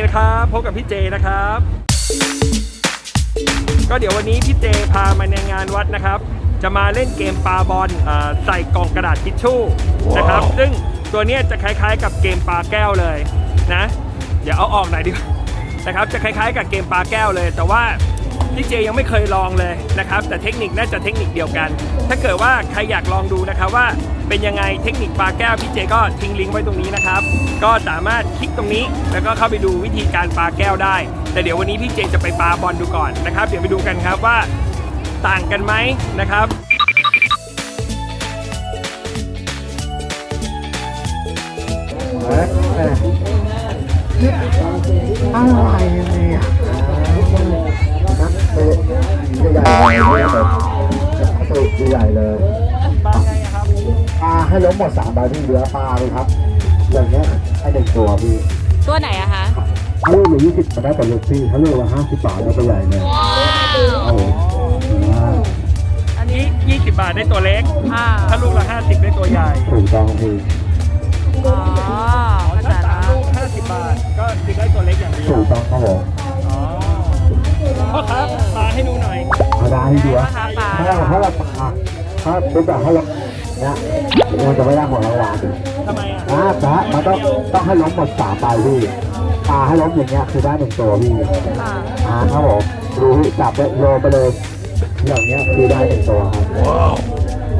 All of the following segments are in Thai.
ดีนะครับ พบกับพี่เจนะครับ ก็เดี๋ยววันนี้พี่เจพามาในงานวัดนะครับ จะมาเล่นเกมปาบอลอ่าใส่กล่องกระดาษทิชชู่นะครับ ซึ่งตัวเนี้ยจะคล้ายๆ กับเกมปาแก้วเลยนะ เดี๋ยวเอาออกหน่อยดีกว่านะครับ จะคล้ายๆ กับเกมปาแก้วเลย แต่ว่า พี่เจยังไม่เคยลองเลยนะครับ แต่เทคนิคน่าจะเทคนิคเดียวกัน ถ้าเกิดว่าใครอยากลองดูนะครับว่าเป็นยังไงเทคนิคปลาแก้วพี่เจก็ทิ้งลิงก์ไว้ตรงนี้นะครับ ก็สามารถคลิกตรงนี้แล้วก็เข้าไปดูวิธีการปลาแก้วได้ แต่เดี๋ยววันนี้พี่เจจะไปปลาบอลดูก่อนนะครับ เดี๋ยวไปดูกันครับว่าต่างกันไหมนะครับอะไรเนี่ยนักเตะ ใหญ่เลยนักเตะใหญ่เลยปาไงครับปลาให้ล้มหมดสามใบที่เหลือปลาเลยครับอย่างเงี้ยให้เด็กตัวพี่ตัวไหนอะคะถ้าลูกอยู่ยี่สิบก็ได้แต่ลูกพี่ถ้าลูกละห้าสิบบาทแล้วตัวใหญ่เลยโอ้โหอ่าอันนี้20บาทได้ตัวเล็กอ่าถ้าลูกละ50ได้ตัวใหญ่ถูกต้องพี่อ๋อเข้าใจถ้าสาละมลูก50บาทก็คือได้ตัวเล็กอย่างเดียวถูกต้องครับผมอ๋อ พ่อครับปาให้ดูหน่อยเอาได้ให้ดูว่าราคาปลาถ้าเราถ้าเราปลาถ้าเป็นแบบให้เราเนี่ยมันจะไม่ได้หมดรางวัลทำไมอะอ่าพระมันต้องต้องให้ล้มหมดสามใบพี่ปลาให้ล้มอย่างเงี้ยคือได้หนึ่งตัวพี่ค่ะอ่าครับผมดูจับไปโยนไปเลยอย่างเงี้ยคือได้หนึ่งตัวครับ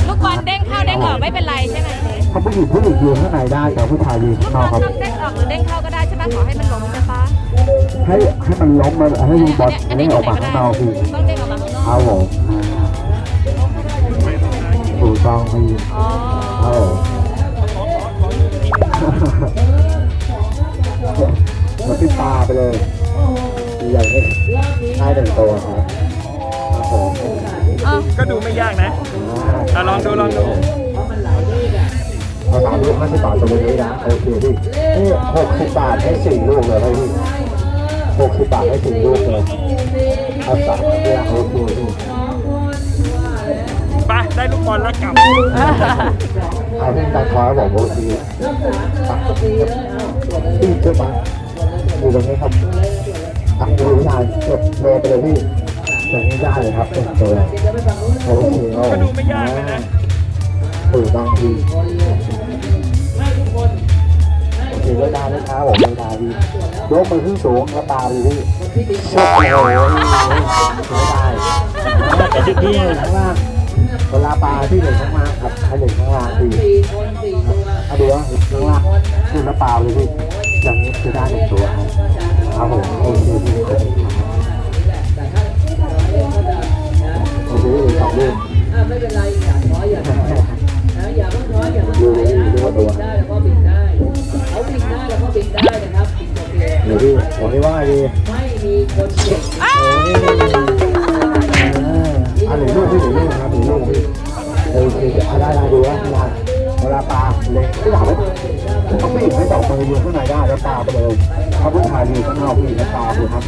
ลูกบอลเด้งเข้าเด้งออกไม่เป็นไรใช่ไหมถ้าผู้หญิงผู้หญิงยืนข้างในได้แต่ผู้ชายยืนลูข้ากงบนออกครับลต้องเด้งออกหรือเด้งเข้าก็ได้ใช่ไหมขอให้มันลงใช่ปะ ให้ให้มันล้มมาให้ลูกบอลให้ออกมาข้างนอกพี่ต้องเด้งออกมาข้างนอกเอาผมอ่าถูกต้องพี่อ๋อเอามันติดตาไปเลยอย่างนี้ได้หนึ่งตัวครับครับผมอ๋อก็ดูไม่ยากนะอ่าอะลองดูลองดูเอาสามลูกห้าสิบบาทตัวนี้นะโอเคพี่นี่หกสิบบาทให้สี่ลูกเลยพี่ หกสิบบาทให้สี่ลูกเลยเอาสามเนี่ยโอเคพี่ไปได้ลูกบอลแล้วกลับเอาที่ตัดคอบอกโอเคพี่เชื่อปะอยู่ตรงนี้ครับอะดูผู้ชายเก็บโลไปเลยพี่อย่างนี้ได้เลยครับเป็นตัวโอเคโอ้ก็ดูไม่ยากเลยนะถูกต้องพี่ โอเคไม่ได้นะครับผมไม่ได้พี่ยกมือขึ้นสูงแล้วตาดีพี่ชกเลยไม่ได้แต่ที่พี่ข้างล่างเวลาปลาที่หนึ่งข้างล่างครับให้หนึ่งข้างล่างพี่เอาดูว่าข้างล่างขึ้นแล้วปลาเลยพี่อย่างนี้คือได้หนึ่งตัวครับครับผมโอเคพี่โอเคสองลูกไม่เป็นไรอย่างน้อยอย่างน้อย ได้ได้ดูว่าเวลเวลาปลาเล็กที่หลังต้องไม่ไม่ตอกมือเยืนข้างในได้แล้วปลาไปเลยถ้าผู้ชายยืนข้างนอกพี่แล้วปลาดูครับ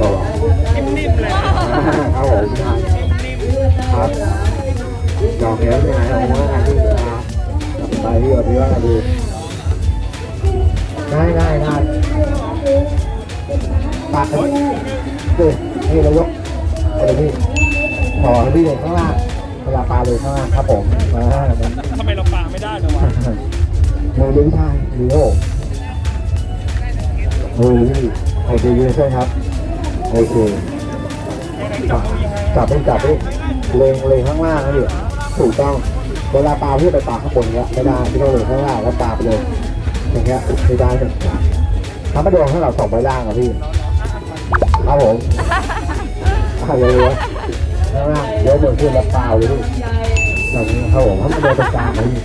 บอกนิ่มๆเลยครับผมครับยอมแล้วยังไงเอาว่าไงพี่ไปพี่เอาพี่ว่าดูได้ได้ได้ปากเลยนี่เรายกอะไรพี่ขอพี่เลยข้างล่าง เวลาปลาเลยข้างล่างครับผมมาทำไมเราปาไม่ได้เลยวะมือลิ้นชายลีโอมือลิ้นโอเคยืนใช่ครับโอเคจับไปจับไปเลงเลงข้างล่างนะพี่ถูกต้องเวลาปลาพี่ไปปลาข้างบนเนี้ยไม่ได้พี่ต้องเลงข้างล่างแล้วปลาไปเลยอย่างเงี้ยไม่ได้เลยถ้าไม่โดนข้างหลังสองใบล่างอะพี่ครับผมอะไรวะ ข้างล่างเดี๋ยวเหมือนขึ้นแล้วปลาเลยพี่อย่างนี้ครับผมถ้าไม่โดนตรงกลางนะพี่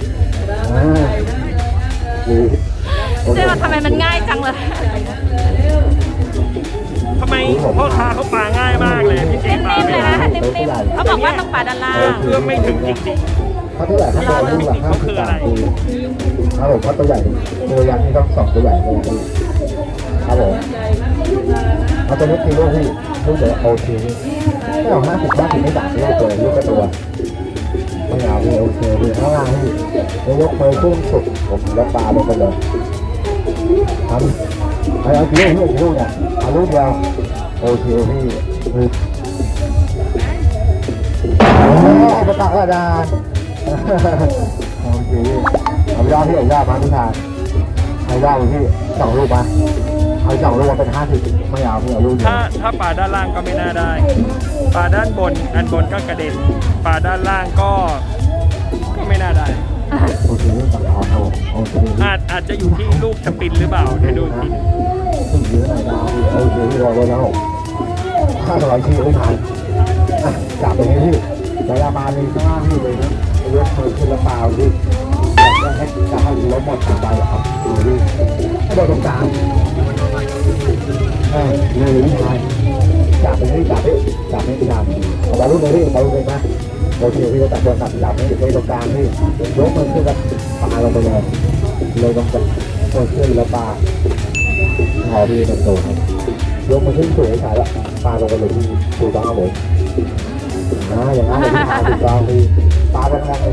อ่าดีโอเคเจ๊ว่าทำไมมันง่ายจังเลยทำไมพ่อค้าเขาปาง่ายมากเลยพี่เจนิ่ปามๆไม่เลยได้นะนิ่มๆเขาบอกว่าต้องปาด้านล่างเพื่อไม่ถึงจริงถ้าเท่าไหร่ถ้าโดนลูกหลังห้าสิบบาทคือครับผมเพราะตัวใหญ่ตัวยักษ์นี่ต้องสองตัวใหญ่เลยพี่ครับผมเอาตัวนี้ตีลูกพี่ลูกเดี๋ยวโอเค ไม่เอาห้าสิบห้าสิบไม่ด่าลูกเลยลูกกระตัวไม่เอาพี่โอเคพี่ข้างล่างพี่แล้วยกมือขึ้นสุดผมแล้วปลาลงไปเลยครับเอาเอากี่ลูกกี่ลูกเนี่ยเอาลูกเดียวโอเคพี่คือโอ้ไปตักกระดาษโอเคเอาไปยอดพี่เอายอดมาพี่ชายเอายอดไปพี่สองลูกมา เอาสองลูกมาเป็นห้าสิบไม่เอาพี่เอาลูกเดียวถ้าถ้าปลาด้านล่างก็ไม่น่าได้ ปลาด้านบนอันบนก็กระเด็น ปลาด้านล่างก็ก็ไม่น่าได้ โอเคพี่ตักเอาเอาโอเคพี่อาจอาจจะอยู่ที่ลูกสปินหรือเปล่าเดี๋ยวดูอีกทีหนึ่งซึ่งเยอะหน่อยนะโอเคพี่รอไว้แล้วห้าร้อยที่ไม่ทันอะจับไปให้พี่เวลามาเลยข้างล่างพี่เลยนะยกมือขึ้นแล้วเปล่าพี่อยากจะให้จะให้ล้มหมดไปครับดูดิให้โดนตรงกลาง เออเลยพี่ชายจับไปที่จับไปจับให้พี่ทำเอาบอลลูนเลยพี่บอลลูนเลยนะโอเคพี่จะจัดบตัวจับจับให้ให้ตรงกลางพี่ยกมือขึ้นแล้วปาลงไปเลยเลยตรงกลางตัวขึ้นแล้วปาพอพี่มันโตครับยกมาขึ้นสูงสายแล้วปาลงไปเลยถูกต้องครับผมนะอย่างนั้นเลยที่ถูกต้องพี่ปลาแรงๆเ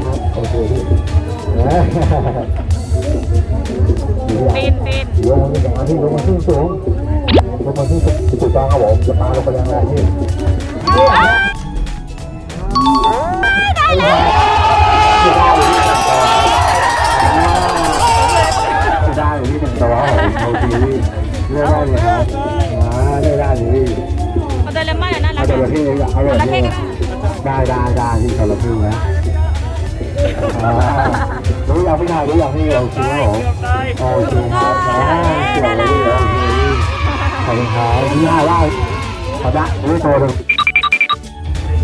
จระเข้ก็ได้ได้ได้ได้ที่จระเข้นะรู้อยังพี่นายรู้อยังพี่โอเคครับผมโอเคครับอ่าเกี่ยวเลยขอบคุณครับพี่นายว่าขอได้รู้ตัวหนึ่ง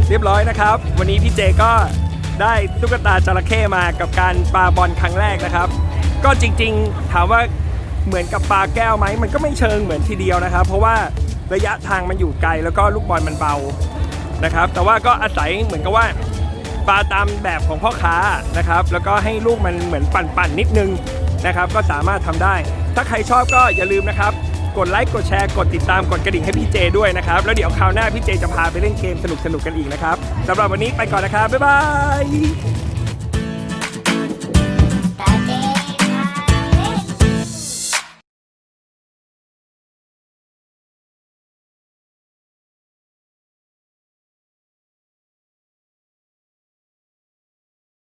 เรียบร้อยนะครับ วันนี้พี่เจก็ได้ตุ๊กตาจระเข้มากับการปาบอลครั้งแรกนะครับ ก็จริงๆถามว่าเหมือนกับปลาแก้วไหมมันก็ไม่เชิงเหมือนทีเดียวนะครับ เพราะว่าระยะทางมันอยู่ไกลแล้วก็ลูกบอลมันเบา นะครับ แต่ว่าก็อาศัยเหมือนกับว่าปลาตามแบบของพ่อค้านะครับ แล้วก็ให้ลูกมันเหมือนปั่นๆนิดนึงนะครับ ก็สามารถทำได้ ถ้าใครชอบก็อย่าลืมนะครับ กดไลค์กดแชร์กดติดตามกดกระดิ่งให้พี่เจด้วยนะครับ แล้วเดี๋ยวคราวหน้าพี่เจจะพาไปเล่นเกมสนุกๆกันอีกนะครับสำหรับวันนี้ไปก่อนนะครับบ๊ายบาย